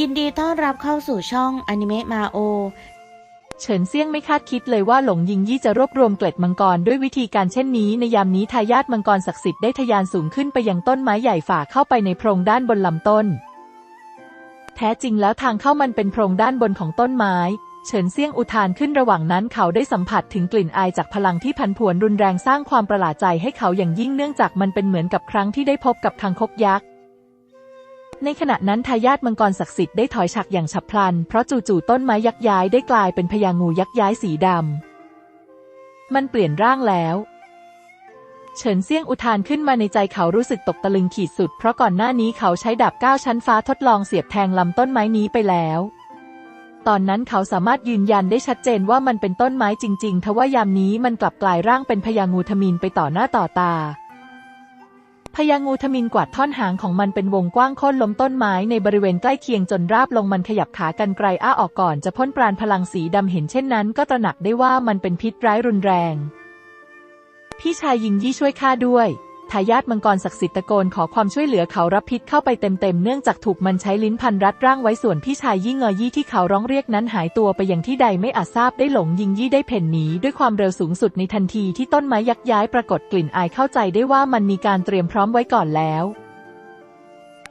ยินดีต้อนรับเข้าสู่ช่องอนิเมะมาโอ เฉินเซี่ยงไม่คาดคิดเลยว่าหลงยิงยี่จะรวบรวมเกล็ดมังกรด้วยวิธีการเช่นนี้ ในยามนี้ทายาทมังกรศักดิ์สิทธิ์ได้ทะยานสูงขึ้นไปยังต้นไม้ใหญ่ฝ่าเข้าไปในโพรงด้านบนลำต้น แท้จริงแล้วทางเข้ามันเป็นโพรงด้านบนของต้นไม้ เฉินเซี่ยงอุทานขึ้นระหว่างนั้นเขาได้สัมผัสถึงกลิ่นอายจากพลังที่พันผวนรุนแรงสร้างความประหลาดใจให้เขาอย่างยิ่งเนื่องจากมันเป็นเหมือนกับครั้งที่ได้พบกับคางคกยักษ์ ในขณะนั้นทายาทมังกรศักดิ์สิทธิ์ได้ถอยฉากอย่างฉับพลัน เพราะจู่ๆต้นไม้ยักษ์ย้ายได้กลายเป็นพญางูยักษ์ย้ายสีดำ มันเปลี่ยนร่างแล้วเฉินเซี่ยงอุทานขึ้นมาในใจเขารู้สึกตกตะลึงขีดสุด เพราะก่อนหน้านี้เขาใช้ดาบก้าชั้นฟ้าทดลองเสียบแทงลำต้นไม้นี้ไปแล้ว ตอนนั้นเขาสามารถยืนยันได้ชัดเจนว่ามันเป็นต้นไม้จริงๆ ทว่ายามนี้มันกลับกลายร่างเป็นพญางูทมินไปต่อหน้าต่อตา พญางูทมินกวาดท่อนหางของมันเป็นวงกว้างโค่นล้มต้นไม้ในบริเวณใกล้เคียงจนราบลงมันขยับขากันไกลอ้าออกก่อนจะพ่นปราณพลังสีดำเห็นเช่นนั้น ก็ตระหนักได้ว่ามันเป็นพิษร้ายรุนแรง พี่ชายยิงยี่ช่วยข้าด้วย ทายาทมังกรศักดิ์สิทธิ์ตะโกนขอความช่วยเหลือเขารับพิษเข้าไปเต็มๆเนื่องจากถูกมันใช้ลิ้นพันรัดร่างไว้ส่วนพี่ชายยี่เงยยี่ที่เขาร้องเรียกนั้นหายตัวไปอย่างที่ใดไม่อาจทราบได้หลงยิงยี่ได้เพ่นหนีด้วยความเร็วสูงสุดในทันทีที่ต้นไม้ยักย้ายปรากฏกลิ่นอายเข้าใจได้ว่ามันมีการเตรียมพร้อมไว้ก่อนแล้ว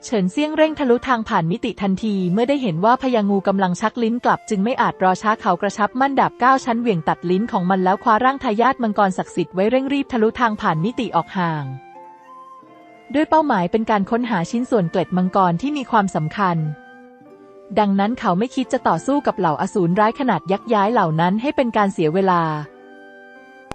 เฉินเซี่ยงเร่งทะลุทางผ่านมิติทันทีเมื่อได้เห็นว่าพญางูกำลังชักลิ้นกลับ จึงไม่อาจรอช้าเขากระชับมั่นดาบก้าวชั้นเหวี่ยงตัดลิ้นของมันแล้วคว้าร่างทายาทมังกรศักดิ์สิทธิ์ไว้เร่งรีบทะลุทางผ่านมิติออกห่าง ด้วยเป้าหมายเป็นการค้นหาชิ้นส่วนเกล็ดมังกรที่มีความสำคัญ ดังนั้นเขาไม่คิดจะต่อสู้กับเหล่าอสูรร้ายขนาดยักษ์ย้ายเหล่านั้นให้เป็นการเสียเวลา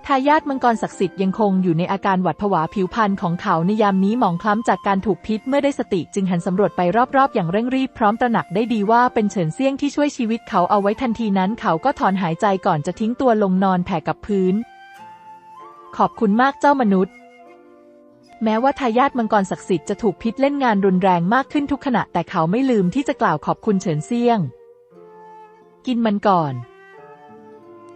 ทายาทมังกรศักดิ์สิทธิ์ยังคงอยู่ในอาการหวัดผวาผิวพรรณของเขาในยามนี้หมองคล้ำจากการถูกพิษเมื่อได้สติจึงหันสำรวจไปรอบๆ อย่างเร่งรีบพร้อมตระหนักได้ดีว่าเป็นเฉินเซี่ยงที่ช่วยชีวิตเขาเอาไว้ทันทีนั้น เขาก็ถอนหายใจก่อนจะทิ้งตัวลงนอนแผ่กับพื้น ขอบคุณมากเจ้ามนุษย์ แม้ว่าทายาทมังกรศักดิ์สิทธิ์จะถูกพิษเล่นงานรุนแรงมากขึ้นทุกขณะ แต่เขาไม่ลืมที่จะกล่าวขอบคุณเฉินเซียง กินมันก่อน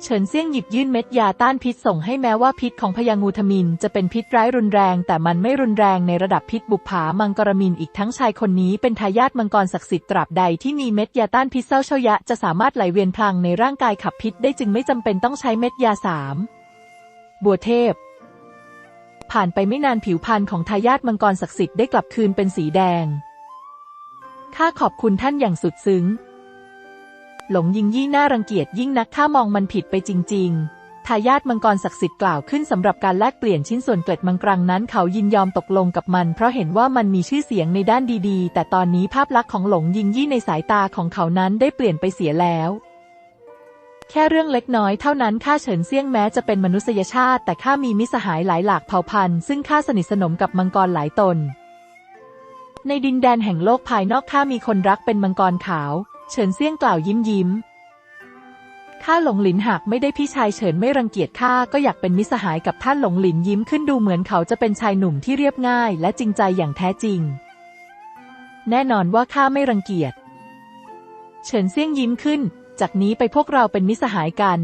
เฉินเซียงหยิบยื่นเม็ดยาต้านพิษส่งให้แม้ว่าพิษของพญางูทมินจะเป็นพิษร้ายรุนแรง แต่มันไม่รุนแรงในระดับพิษบุปผามังกรมินอีกทั้งชายคนนี้เป็นทายาทมังกรศักดิ์สิทธิ์ตราบใดที่มีเม็ดยาต้านพิษเศร้าเชยะจะสามารถไหลเวียนพลังในร่างกายขับพิษได้จึงไม่จำเป็นต้องใช้เม็ดยาสามบัวเทพ ผ่านไปไม่นานผิวพรรณของทายาทมังกรศักดิ์สิทธิ์ได้กลับคืนเป็นสีแดง ข้าขอบคุณท่านอย่างสุดซึ้ง หลงยิงยี่น่ารังเกียจยิ่งนักข้ามองมันผิดไปจริง ๆทายาทมังกรศักดิ์สิทธิ์กล่าวขึ้นสำหรับการแลกเปลี่ยนชิ้นส่วนเกล็ดมังกรังนั้นเขายินยอมตกลงกับมัน เพราะเห็นว่ามันมีชื่อเสียงในด้านดีๆ แต่ตอนนี้ภาพลักษณ์ของหลงยิงยี่ในสายตาของเขานั้นได้เปลี่ยนไปเสียแล้ว แค่เรื่องเล็กน้อยเท่านั้นข้าเฉินเซี่ยงแม้จะเป็นมนุษยชาติ แต่ข้ามีมิสหายหลายหลากเผ่าพันธุ์ซึ่งข้าสนิทสนมกับมังกรหลายตน ในดินแดนแห่งโลกภายนอกข้ามีคนรักเป็นมังกรขาว เฉินเซี่ยงกล่าวยิ้มยิ้มข้าหลงหลินหากไม่ได้พี่ชายเฉินไม่รังเกียจข้าก็อยากเป็นมิสหายกับท่านหลงหลินยิ้มขึ้นดูเหมือนเขาจะเป็นชายหนุ่มที่เรียบง่าย และจริงใจอย่างแท้จริง แน่นอนว่าข้าไม่รังเกียจ เฉินเซี่ยงยิ้มขึ้น จากนี้ไปพวกเราเป็นมิสหายกัน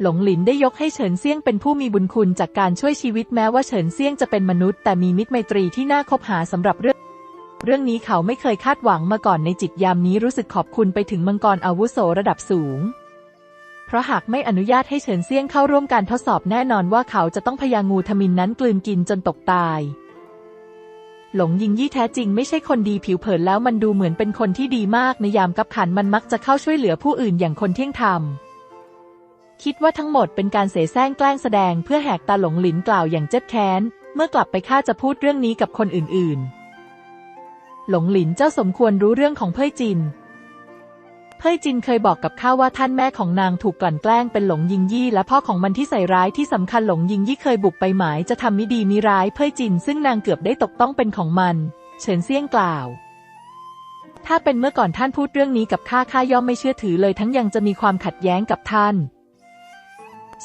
หลงหลินได้ยกให้เฉินเซี่ยงเป็นผู้มีบุญคุณจากการช่วยชีวิตแม้ว่าเฉินเซี่ยงจะเป็นมนุษย์แต่มีมิตรไมตรีที่น่าคบหาสำหรับเรื่องเรื่องนี้เขาไม่เคยคาดหวังมาก่อนในจิตยามนี้รู้สึกขอบคุณไปถึงมังกรอาวุโสระดับสูง เพราะหากไม่อนุญาตให้เฉินเซี่ยงเข้าร่วมการทดสอบแน่นอนว่าเขาจะต้องพยางูทมินนั้นกลืนกินจนตกตาย หลงยิงยี่แท้จริงไม่ใช่คนดีผิวเผินแล้วมันดูเหมือนเป็นคนที่ดีมากในยามกับขันมันมักจะเข้าช่วยเหลือผู้อื่นอย่างคนเที่ยงธรรม คิดว่าทั้งหมดเป็นการเสแสร้งแกล้งแสดงเพื่อแหกตาหลงหลินกล่าวอย่างเจ็บแค้น เมื่อกลับไปข้าจะพูดเรื่องนี้กับคนอื่นๆ หลงหลินเจ้าสมควรรู้เรื่องของเพ่ยจิน เพ่ยจินเคยบอกกับข้าว่าท่านแม่ของนางถูกกลั่นแกล้งเป็นหลงยิงยี่และพ่อของมันที่ใส่ร้ายที่สำคัญหลงยิงยี่เคยบุกไปหมายจะทำมิดีมิร้ายเพ่ยจินซึ่งนางเกือบได้ตกต้องเป็นของมัน เฉินเซี่ยงกล่าว ถ้าเป็นเมื่อก่อนท่านพูดเรื่องนี้กับข้าข้าย่อมไม่เชื่อถือเลยทั้งยังจะมีความขัดแย้งกับท่าน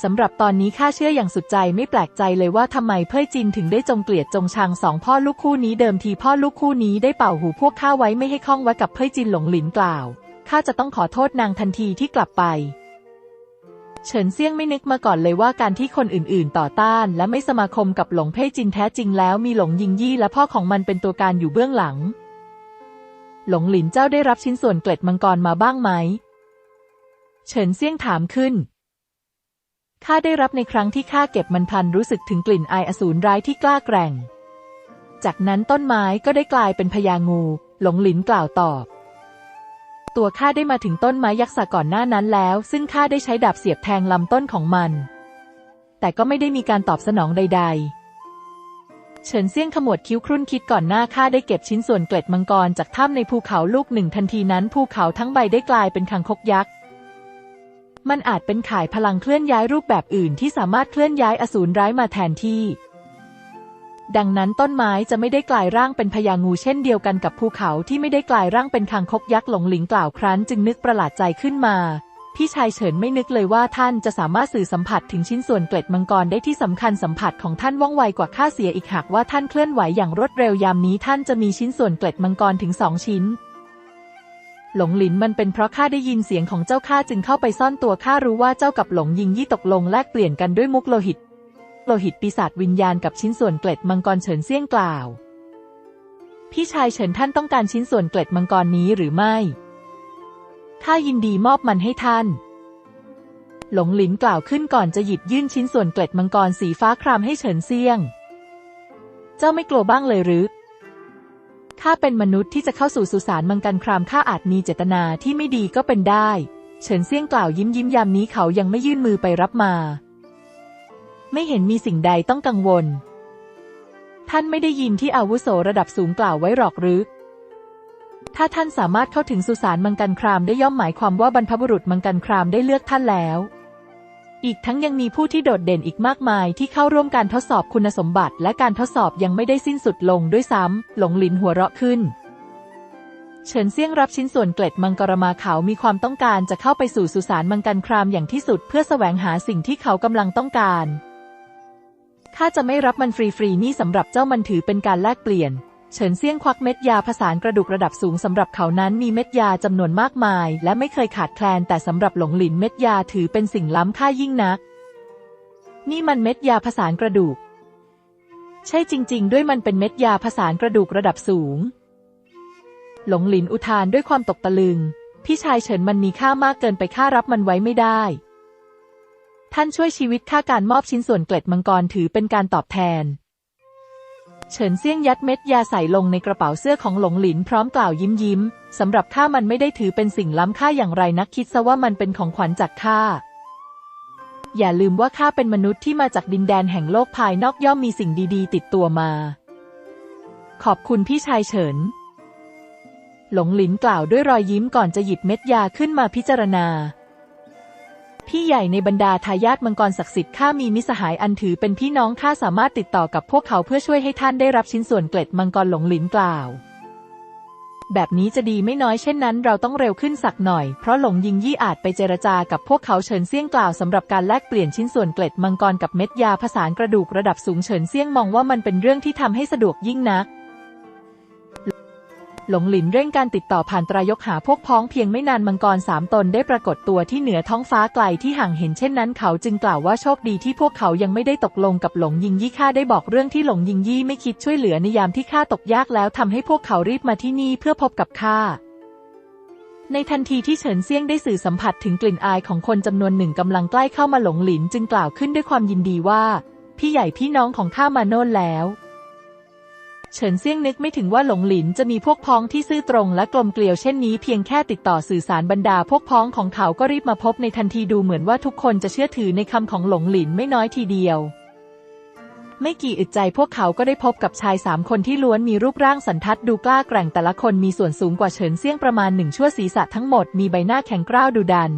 สำหรับตอนนี้ข้าเชื่ออย่างสุดใจไม่แปลกใจเลยว่าทำไมเพ่ยจินถึงได้จงเกลียดจงชังสองพ่อลูกคู่นี้เดิมทีพ่อลูกคู่นี้ได้เป่าหูพวกข้าไว้ไม่ให้ข้องไว้กับเพ่ยจินหลงหลินกล่าว ข้าจะต้องขอโทษนางทันทีที่กลับไป เฉินเซี่ยงไม่นึกมาก่อนเลยว่าการที่คนอื่นๆ ต่อต้านและไม่สมาคมกับหลงเพ่จินแท้จริงแล้วมีหลงยิงยี่และพ่อของมันเป็นตัวการอยู่เบื้องหลัง หลงหลินเจ้าได้รับชิ้นส่วนเกล็ดมังกรมาบ้างไหม เฉินเซี่ยงถามขึ้นข้าได้รับในครั้งที่ข้าเก็บมันพันรู้สึกถึงกลิ่นอายอสูรร้ายที่กล้าแกร่ง จากนั้นต้นไม้ก็ได้กลายเป็นพญางู หลงหลินกล่าวตอบ ตัวข้าได้มาถึงต้นไม้ยักษ์ก่อนหน้านั้นแล้ว ซึ่งข้าได้ใช้ดาบเสียบแทงลำต้นของมัน แต่ก็ไม่ได้มีการตอบสนองใด ๆ เฉินเซี่ยงขมวดคิ้วครุ่นคิดก่อนหน้าข้าได้เก็บชิ้นส่วนเกล็ดมังกรจากถ้ำในภูเขาลูกหนึ่งทันทีนั้นภูเขาทั้งใบได้กลายเป็นคังคกยักษ์มันอาจเป็นข่ายพลังเคลื่อนย้ายรูปแบบอื่นที่สามารถเคลื่อนย้ายอสูรร้ายมาแทนที่ ดังนั้นต้นไม้จะไม่ได้กลายร่างเป็นพญางูเช่นเดียวกันกับภูเขาที่ไม่ได้กลายร่างเป็นคางคกยักษ์หลงหลิงกล่าวครั้นจึงนึกประหลาดใจขึ้นมา พี่ชายเฉินไม่นึกเลยว่าท่านจะสามารถสื่อสัมผัสถึงชิ้นส่วนเกล็ดมังกรได้ที่สำคัญสัมผัสของท่านว่องไวกว่าข้าเสียอีกหากว่าท่านเคลื่อนไหวอย่างรวดเร็วยามนี้ท่านจะมีชิ้นส่วนเกล็ดมังกรถึงสองชิ้นหลงหลินมันเป็นเพราะข้าได้ยินเสียงของเจ้าข้าจึงเข้าไปซ่อนตัวข้ารู้ว่าเจ้ากับหลงยิงยี่ตกลงแลกเปลี่ยนกันด้วยมุกโลหิต โลหิตปีศาจวิญญาณกับชิ้นส่วนเกล็ดมังกรเฉินเซี่ยงกล่าว พี่ชายเฉินท่านต้องการชิ้นส่วนเกล็ดมังกรนี้หรือไม่ข้ายินดีมอบมันให้ท่าน หลงหลินกล่าวขึ้นก่อนจะหยิบยื่นชิ้นส่วนเกล็ดมังกรสีฟ้าครามให้เฉินเซี่ยง เจ้าไม่กลัวบ้างเลยหรือข้าเป็นมนุษย์ที่จะเข้าสู่สุสานมังกันครามข้าอาจมีเจตนาที่ไม่ดีก็เป็นได้ เฉินเซี่ยงกล่าวยิ้มยิ้มยามนี้เขายังไม่ยื่นมือไปรับมา ไม่เห็นมีสิ่งใดต้องกังวล ท่านไม่ได้ยินที่อาวุโสระดับสูงกล่าวไว้หรอกหรือ ถ้าท่านสามารถเข้าถึงสุสานมังกันครามได้ย่อมหมายความว่าบรรพบุรุษมังกันครามได้เลือกท่านแล้ว อีกทั้งยังมีผู้ที่โดดเด่นอีกมากมายที่เข้าร่วมการทดสอบคุณสมบัติ และการทดสอบยังไม่ได้สิ้นสุดลงด้วยซ้ำ หลงหลินหัวเราะขึ้นเฉินเซี่ยงรับชิ้นส่วนเกล็ดมังกรมาเขามีความต้องการจะเข้าไปสู่สุสานมังกันครามอย่างที่สุดเพื่อแสวงหาสิ่งที่เขากำลังต้องการ ข้าจะไม่รับมันฟรีๆนี่สำหรับเจ้ามันถือเป็นการแลกเปลี่ยน เฉินเซี่ยงควักเม็ดยาผสานกระดูกระดับสูงสำหรับเขานั้นมีเม็ดยาจำนวนมากมาย และไม่เคยขาดแคลนแต่สำหรับหลงหลินเม็ดยาถือเป็นสิ่งล้ำค่ายิ่งนัก นี่มันเม็ดยาผสานกระดูก ใช่จริง ๆ ด้วยมันเป็นเม็ดยาผสานกระดูกระดับสูง หลงหลินอุทานด้วยความตกตะลึง พี่ชายเฉินมันมีค่ามากเกินไปข้ารับมันไว้ไม่ได้ ท่านช่วยชีวิตข้าการมอบชิ้นส่วนเกล็ดมังกรถือเป็นการตอบแทน เฉินเซี่ยงยัดเม็ดยาใส่ลงในกระเป๋าเสื้อของหลงหลินพร้อมกล่าวยิ้มยิ้มสำหรับข้ามันไม่ได้ถือเป็นสิ่งล้ำค่าอย่างไรนักคิดซะว่ามันเป็นของขวัญจากข้าอย่าลืมว่าข้าเป็นมนุษย์ที่มาจากดินแดนแห่งโลกภายนอกย่อมมีสิ่งดีๆ ติดตัวมา ขอบคุณพี่ชายเฉิน หลงหลินกล่าวด้วยรอยยิ้มก่อนจะหยิบเม็ดยาขึ้นมาพิจารณา พี่ใหญ่ในบรรดาทายาทมังกรศักดิ์สิทธิ์ข้ามีมิสหายอันถือเป็นพี่น้องข้าสามารถติดต่อกับพวกเขาเพื่อช่วยให้ท่านได้รับชิ้นส่วนเกล็ดมังกรหลงหลินกล่าว แบบนี้จะดีไม่น้อยเช่นนั้น เราต้องเร็วขึ้นสักหน่อย เพราะหลงยิงยี่อาจไปเจรจากับพวกเขาเฉินเซี่ยงกล่าวสำหรับการแลกเปลี่ยนชิ้นส่วนเกล็ดมังกรกับเม็ดยาผสานกระดูกระดับสูงเฉินเซี่ยงมองว่ามันเป็นเรื่องที่ทำให้สะดวกยิ่งนัก หลงหลินเร่งการติดต่อผ่านตรายกหาพวกพ้องเพียงไม่นานมังกรสามตนได้ปรากฏตัวที่เหนือท้องฟ้าไกลที่ห่างเห็นเช่นนั้นเขาจึงกล่าวว่าโชคดีที่พวกเขายังไม่ได้ตกลงกับหลงยิงยี่ข้าได้บอกเรื่องที่หลงยิงยี่ไม่คิดช่วยเหลือในยามที่ข้าตกยากแล้วทำให้พวกเขารีบมาที่นี่เพื่อพบกับข้าในทันทีที่เฉินเซียงได้สื่อสัมผัสถึงกลิ่นอายของคนจำนวนหนึ่งกำลังใกล้เข้ามาหลงหลินจึงกล่าวขึ้นด้วยความยินดีว่า พี่ใหญ่พี่น้องของข้ามาโน่นแล้ว เฉินเซี่ยงนึกไม่ถึงว่าหลงหลินจะมีพวกพ้องที่ซื่อตรงและกลมเกลียวเช่นนี้เพียงแค่ติดต่อสื่อสารบรรดาพวกพ้องของเขาก็รีบมาพบในทันทีดูเหมือนว่าทุกคนจะเชื่อถือในคำของหลงหลินไม่น้อยทีเดียว ไม่กี่อึดใจพวกเขาก็ได้พบกับชายสามคนที่ล้วนมีรูปร่างสันทัดดูกล้าแกร่งแต่ละคนมีส่วนสูงกว่าเฉินเซี่ยงประมาณหนึ่งชั่วศีรษะทั้งหมดมีใบหน้าแข็งกร้าวดุดัน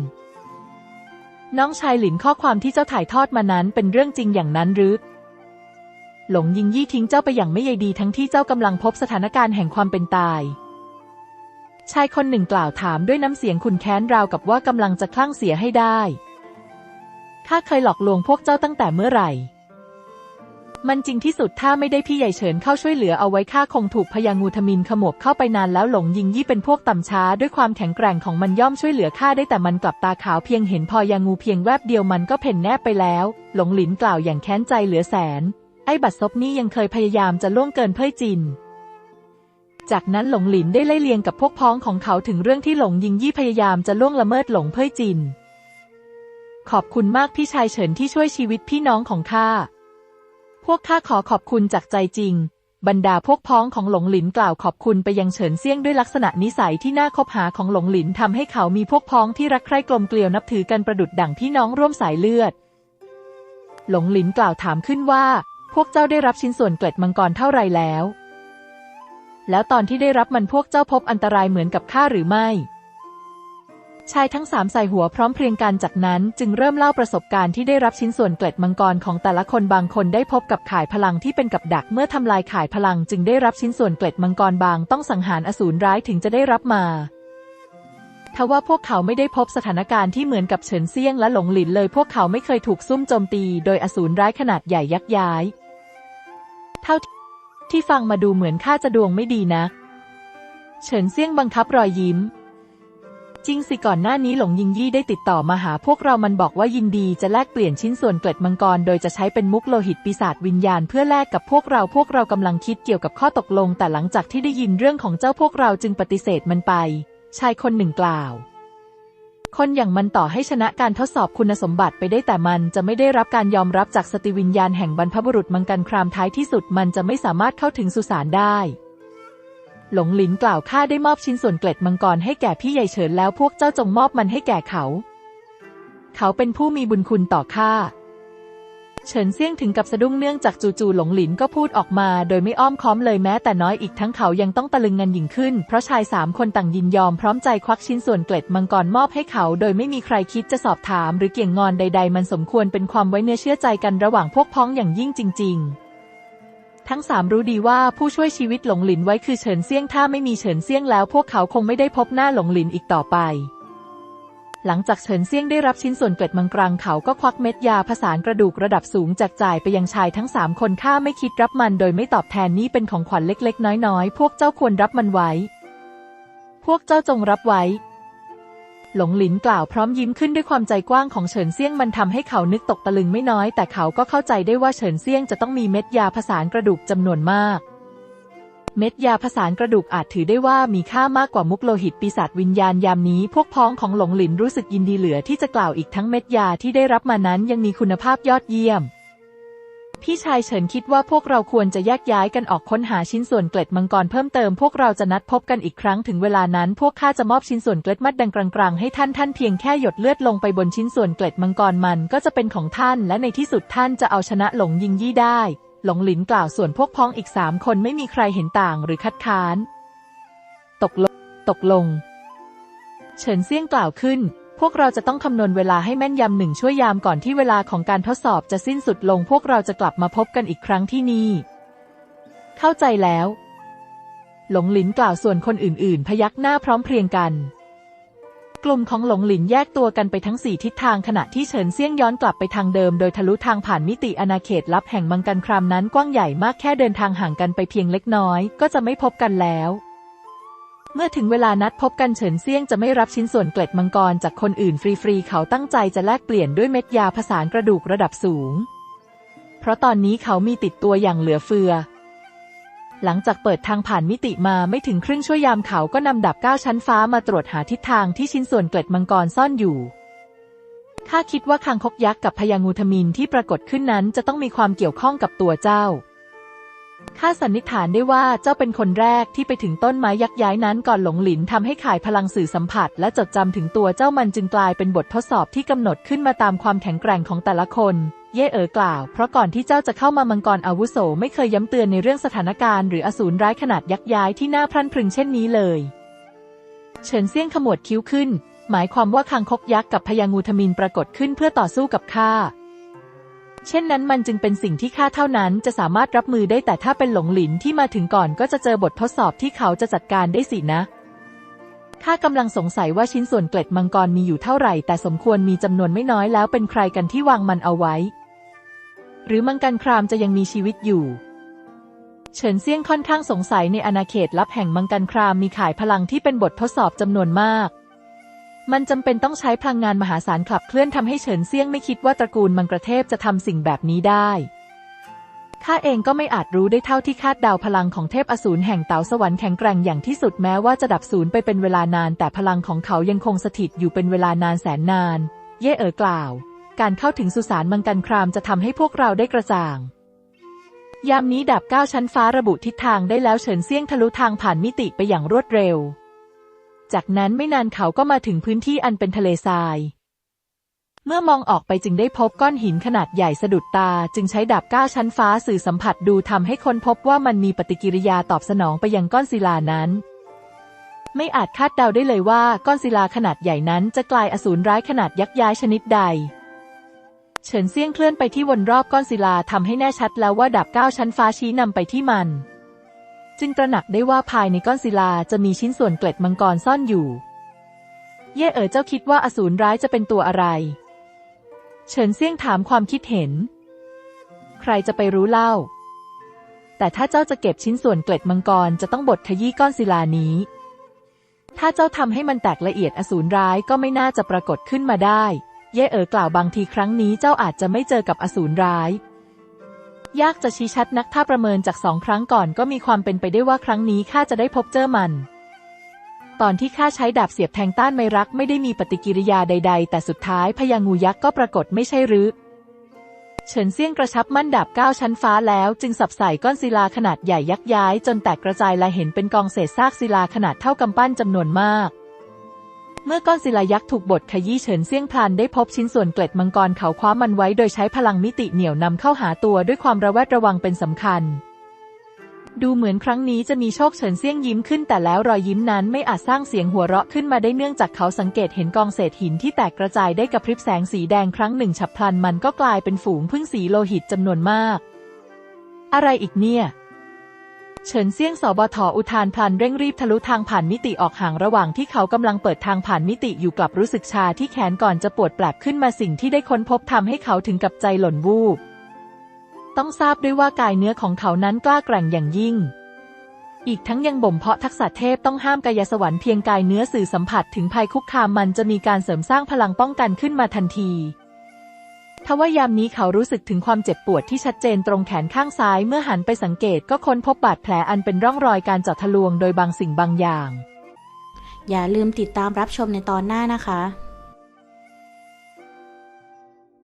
น้องชายหลินข้อความที่เจ้าถ่ายทอดมานั้นเป็นเรื่องจริงอย่างนั้นหรือ หลงยิงยี่ทิ้งเจ้าไปอย่างไม่ใยดีทั้งที่เจ้ากำลังพบสถานการณ์แห่งความเป็นตาย ชายคนหนึ่งกล่าวถามด้วยน้ำเสียงขุนแค้นราวกับว่ากำลังจะคลั่งเสียให้ได้ ข้าเคยหลอกลวงพวกเจ้าตั้งแต่เมื่อไหร่ มันจริงที่สุดถ้าไม่ได้พี่ใหญ่เฉินเข้าช่วยเหลือเอาไว้ข้าคงถูกพญางูทมินขมวบเข้าไปนานแล้วหลงยิงยี่เป็นพวกต่ำช้า ด้วยความแข็งแกร่งของมันย่อมช่วยเหลือข้าได้แต่มันกลับตาขาวเพียงเห็นพอยางูเพียงแวบเดียวมันก็เพ่นแนบไปแล้ว หลงหลินกล่าวอย่างแค้นใจเหลือแสน บัดซบนี่ยังเคยพยายามจะล่วงเกินเพ่ยจิน จากนั้นหลงหลินได้ไล่เลียงกับพวกพ้องของเขาถึงเรื่องที่หลงยิงยี่พยายามจะล่วงละเมิดหลงเพ่ยจิน ขอบคุณมากพี่ชายเฉินที่ช่วยชีวิตพี่น้องของข้า พวกข้าขอขอบคุณจากใจจริง บรรดาพวกพ้องของหลงหลินกล่าวขอบคุณไปยังเฉินเซี่ยงด้วยลักษณะนิสัยที่น่าคบหาของหลงหลินทำให้เขามีพวกพ้องที่รักใคร่กลมเกลียวนับถือกันประดุดดั่งพี่น้องร่วมสายเลือดหลงหลินกล่าวถามขึ้นว่า พวกเจ้าได้รับชิ้นส่วนเกล็ดมังกรเท่าไรแล้ว แล้วตอนที่ได้รับมันพวกเจ้าพบอันตรายเหมือนกับข้าหรือไม่ ชายทั้งสามใส่หัวพร้อมเพรียงกันจากนั้นจึงเริ่มเล่าประสบการณ์ที่ได้รับชิ้นส่วนเกล็ดมังกรของแต่ละคนบางคนได้พบกับข่ายพลังที่เป็นกับดักเมื่อทำลายข่ายพลังจึงได้รับชิ้นส่วนเกล็ดมังกรบางต้องสังหารอสูรร้ายถึงจะได้รับมาทว่าพวกเขาไม่ได้พบสถานการณ์ที่เหมือนกับเฉินเซียงและหลงหลินเลย พวกเขาไม่เคยถูกซุ่มโจมตี โดยอสูรร้ายขนาดใหญ่ยักย้าย เท่าที่ฟังมาดูเหมือนข้าจะดวงไม่ดีนะ เฉินเซี่ยงบังคับรอยยิ้ม จริงสิก่อนหน้านี้หลงยิงยี่ได้ติดต่อมาหาพวกเรามันบอกว่ายินดีจะแลกเปลี่ยนชิ้นส่วนเกล็ดมังกร โดยจะใช้เป็นมุกโลหิตปีศาจวิญญาณเพื่อแลกกับพวกเราพวกเรากำลังคิดเกี่ยวกับข้อตกลง แต่หลังจากที่ได้ยินเรื่องของเจ้าพวกเราจึงปฏิเสธมันไป ชายคนหนึ่งกล่าว คนอย่างมันต่อให้ชนะการทดสอบคุณสมบัติไปได้แต่มันจะไม่ได้รับการยอมรับจากสติวิญญาณแห่งบรรพบุรุษมังกันครามท้ายที่สุดมันจะไม่สามารถเข้าถึงสุสานได้ หลงหลินกล่าวข้าได้มอบชิ้นส่วนเกล็ดมังกรให้แก่พี่ใหญ่เฉินแล้วพวกเจ้าจงมอบมันให้แก่เขา เขาเป็นผู้มีบุญคุณต่อข้า เฉินเซี่ยงถึงกับสะดุ้งเนื่องจากจู่ๆหลงหลินก็พูดออกมา โดยไม่อ้อมค้อมเลยแม้แต่น้อยอีกทั้งเขายังต้องตะลึงงันหยิ่งขึ้น เพราะชายสามคนต่างยินยอมพร้อมใจควักชิ้นส่วนเกล็ดมังกรมอบให้เขาโดยไม่มีใครคิดจะสอบถาม หรือเกี่ยงงอนใด ๆ มันสมควรเป็นความไว้เนื้อเชื่อใจกันระหว่างพวกพ้องอย่างยิ่งจริง ๆทั้งสามรู้ดีว่าผู้ช่วยชีวิตหลงหลินไว้คือเฉินเซี่ยงถ้าไม่มีเฉินเซี่ยงแล้วพวกเขาคงไม่ได้พบหน้าหลงหลินอีกต่อไป หลังจากเฉินเซี่ยงได้รับชิ้นส่วนเกล็ดมังกรังเขาก็ควักเม็ดยาผสานกระดูกระดับสูงแจกจ่ายไปยังชายทั้งสามคนข้าไม่คิดรับมันโดยไม่ตอบแทนนี่เป็นของขวัญเล็กๆ น้อยๆ พวกเจ้าควรรับมันไว้ พวกเจ้าจงรับไว้ หลงหลินกล่าวพร้อมยิ้มขึ้นด้วยความใจกว้างของเฉินเซี่ยงมันทำให้เขานึกตกตะลึงไม่น้อย แต่เขาก็เข้าใจได้ว่าเฉินเซี่ยงจะต้องมีเม็ดยาผสานกระดูกจำนวนมาก เม็ดยาผสานกระดูกอาจถือได้ว่ามีค่ามากกว่ามุกโลหิตปีศาจวิญญาณยามนี้ พวกพ้องของหลงหลินรู้สึกยินดีเหลือที่จะกล่าวอีกทั้งเม็ดยาที่ได้รับมานั้นยังมีคุณภาพยอดเยี่ยม พี่ชายเฉินคิดว่าพวกเราควรจะแยกย้ายกันออกค้นหาชิ้นส่วนเกล็ดมังกรเพิ่มเติมพวกเราจะนัดพบกันอีกครั้งถึงเวลานั้น พวกข้าจะมอบชิ้นส่วนเกล็ดมัดดังกลางๆให้ท่านท่านเพียงแค่หยดเลือดลงไปบนชิ้นส่วนเกล็ดมังกรมันก็จะเป็นของท่าน และในที่สุดท่านจะเอาชนะหลงยิงยี่ได้ หลงหลินกล่าวส่วนพวกพ้องอีกสามคนไม่มีใครเห็นต่างหรือคัดค้าน ตกลง ตกลง เฉินเซี่ยงกล่าวขึ้น พวกเราจะต้องคำนวณเวลาให้แม่นยำหนึ่งชั่วยามก่อนที่เวลาของการทดสอบจะสิ้นสุดลง พวกเราจะกลับมาพบกันอีกครั้งที่นี่ เข้าใจแล้ว หลงหลินกล่าวส่วนคนอื่น ๆ พยักหน้าพร้อมเพรียงกัน กลุ่มของหลงหลินแยกตัวกันไปทั้งสี่ทิศทางขณะที่เฉินเซี่ยงย้อนกลับไปทางเดิม โดยทะลุทางผ่านมิติอาณาเขตลับแห่งมังกันครามนั้นกว้างใหญ่มากแค่เดินทางห่างกันไปเพียงเล็กน้อย ก็จะไม่พบกันแล้ว เมื่อถึงเวลานัดพบกันเฉินเซี่ยงจะไม่รับชิ้นส่วนเกล็ดมังกรจากคนอื่นฟรีๆเขาตั้งใจจะแลกเปลี่ยนด้วยเม็ดยาผสานกระดูกระดับสูง เพราะตอนนี้เขามีติดตัวอย่างเหลือเฟือ หลังจากเปิดทางผ่านมิติมาไม่ถึงครึ่งชั่วยามเขาก็นำดับเก้าชั้นฟ้ามาตรวจหาทิศทางที่ชิ้นส่วนเกล็ดมังกรซ่อนอยู่ ข้าคิดว่าคางคกยักษ์กับพยางูทมินที่ปรากฏขึ้นนั้นจะต้องมีความเกี่ยวข้องกับตัวเจ้า ข้าสันนิษฐานได้ว่าเจ้าเป็นคนแรกที่ไปถึงต้นไม้ยักษ์ย้ายนั้นก่อนหลงหลินทำให้ข่ายพลังสื่อสัมผัส และจดจำถึงตัวเจ้ามันจึงกลายเป็นบททดสอบที่กำหนดขึ้นมาตามความแข็งแกร่งของแต่ละคน เย่เอ๋อกล่าว เพราะก่อนที่เจ้าจะเข้ามามังกรอาวุโสไม่เคยย้ำเตือนในเรื่องสถานการณ์หรืออสูรร้ายขนาดยักษ์ย้ายที่น่าพรั่นพรึงเช่นนี้เลย เฉินเซี่ยงขมวดคิ้วขึ้น หมายความว่าคางคกยักษ์กับพยางูทมินปรากฏขึ้นเพื่อต่อสู้กับข้า เช่นนั้นมันจึงเป็นสิ่งที่ข้าเท่านั้นจะสามารถรับมือได้แต่ถ้าเป็นหลงหลินที่มาถึงก่อนก็จะเจอบททดสอบที่เขาจะจัดการได้สินะข้ากำลังสงสัยว่าชิ้นส่วนเกล็ดมังกรมีอยู่เท่าไหร่ แต่สมควรมีจำนวนไม่น้อยแล้วเป็นใครกันที่วางมันเอาไว้ หรือมังกันครามจะยังมีชีวิตอยู่ เฉินเซี่ยงค่อนข้างสงสัยในอาณาเขตลับแห่งมังกันครามมีข่ายพลังที่เป็นบททดสอบจำนวนมาก มันจำเป็นต้องใช้พลังงานมหาศาลขับเคลื่อนทำให้เฉินเซี่ยงไม่คิดว่าตระกูลมังกรเทพจะทำสิ่งแบบนี้ได้ข้าเองก็ไม่อาจรู้ได้เท่าที่คาดเดาพลังของเทพอสูรแห่งเต๋าสวรรค์แข็งแกร่งอย่างที่สุดแม้ว่าจะดับศูนย์ไปเป็นเวลานาน แต่พลังของเขายังคงสถิตอยู่เป็นเวลานานแสนนาน เย่เอ๋อกล่าว การเข้าถึงสุสานมังกันครามจะทำให้พวกเราได้กระจ่าง ยามนี้ดับเก้าชั้นฟ้าระบุทิศทางได้แล้วเฉินเซี่ยงทะลุทางผ่านมิติไปอย่างรวดเร็ว จากนั้นไม่นานเขาก็มาถึงพื้นที่อันเป็นทะเลทราย เมื่อมองออกไปจึงได้พบก้อนหินขนาดใหญ่สะดุดตา จึงใช้ดาบก้าชั้นฟ้าสื่อสัมผัสดูทำให้ค้นพบว่ามันมีปฏิกิริยาตอบสนองไปยังก้อนศิลานั้นไม่อาจคาดเดาได้เลยว่าก้อนศิลาขนาดใหญ่นั้นจะกลายอสูรร้ายขนาดยักษ์ย้ายชนิดใด เฉินเซี่ยงเคลื่อนไปที่วนรอบก้อนศิลาทำให้แน่ชัดแล้วว่าดาบเก้าชั้นฟ้าชี้นำไปที่มัน จึงตระหนักได้ว่าภายในก้อนศิลาจะมีชิ้นส่วนเกล็ดมังกรซ่อนอยู่ เย่เอ๋อเจ้าคิดว่าอสูรร้ายจะเป็นตัวอะไร เฉินเซี่ยงถามความคิดเห็น ใครจะไปรู้เล่า แต่ถ้าเจ้าจะเก็บชิ้นส่วนเกล็ดมังกรจะต้องบดขยี้ก้อนศิลานี้ ถ้าเจ้าทำให้มันแตกละเอียดอสูรร้ายก็ไม่น่าจะปรากฏขึ้นมาได้ เย่เอ๋อกล่าวบางทีครั้งนี้เจ้าอาจจะไม่เจอกับอสูรร้าย ยากจะชี้ชัดนักถ้าประเมินจากสองครั้งก่อนก็มีความเป็นไปได้ว่าครั้งนี้ข้าจะได้พบเจอมัน ตอนที่ข้าใช้ดาบเสียบแทงต้านไม่รักไม่ได้มีปฏิกิริยาใด ๆ แต่สุดท้ายพญางูยักษ์ก็ปรากฏไม่ใช่หรือเฉินเซี่ยงกระชับมั่นดาบก้าวชั้นฟ้าแล้ว จึงสับใส่ก้อนศิลาขนาดใหญ่ยักย้าย จนแตกกระจายและเห็นเป็นกองเศษซากศิลาขนาดเท่ากำปั้นจำนวนมาก เมื่อก้อนศิลายักษ์ถูกบดขยี้เฉินเซี่ยงพลันได้พบชิ้นส่วนเกล็ดมังกรเขาคว้ามันไว้โดยใช้พลังมิติเหนี่ยวนำเข้าหาตัวด้วยความระแวดระวังเป็นสำคัญ ดูเหมือนครั้งนี้จะมีโชคเฉินเซี่ยงยิ้มขึ้นแต่แล้วรอยยิ้มนั้นไม่อาจสร้างเสียงหัวเราะขึ้นมาได้เนื่องจากเขาสังเกตเห็นกองเศษหินที่แตกกระจายได้กระพริบแสงสีแดงครั้งหนึ่งฉับพลันมันก็กลายเป็นฝูงพึ่งสีโลหิตจำนวนมาก อะไรอีกเนี่ย เฉินเซี่ยงสบทอุทานพลันเร่งรีบทะลุทางผ่านมิติออกห่างระหว่างที่เขากำลังเปิดทางผ่านมิติอยู่กลับรู้สึกชาที่แขนก่อนจะปวดแปลบขึ้นมาสิ่งที่ได้ค้นพบทำให้เขาถึงกับใจหล่นวูบ ต้องทราบด้วยว่ากายเนื้อของเขานั้นกล้าแกร่งอย่างยิ่ง อีกทั้งยังบ่มเพาะทักษะเทพต้องห้ามกายสวรรค์เพียงกายเนื้อสื่อสัมผัสถึงภัยคุกคามมันจะมีการเสริมสร้างพลังป้องกันขึ้นมาทันที ทว่ายามนี้เขารู้สึกถึงความเจ็บปวดที่ชัดเจนตรงแขนข้างซ้ายเมื่อหันไปสังเกตก็ค้นพบบาดแผลอันเป็นร่องรอยการเจาะทะลวงโดยบางสิ่งบางอย่าง อย่าลืมติดตามรับชมในตอนหน้านะคะ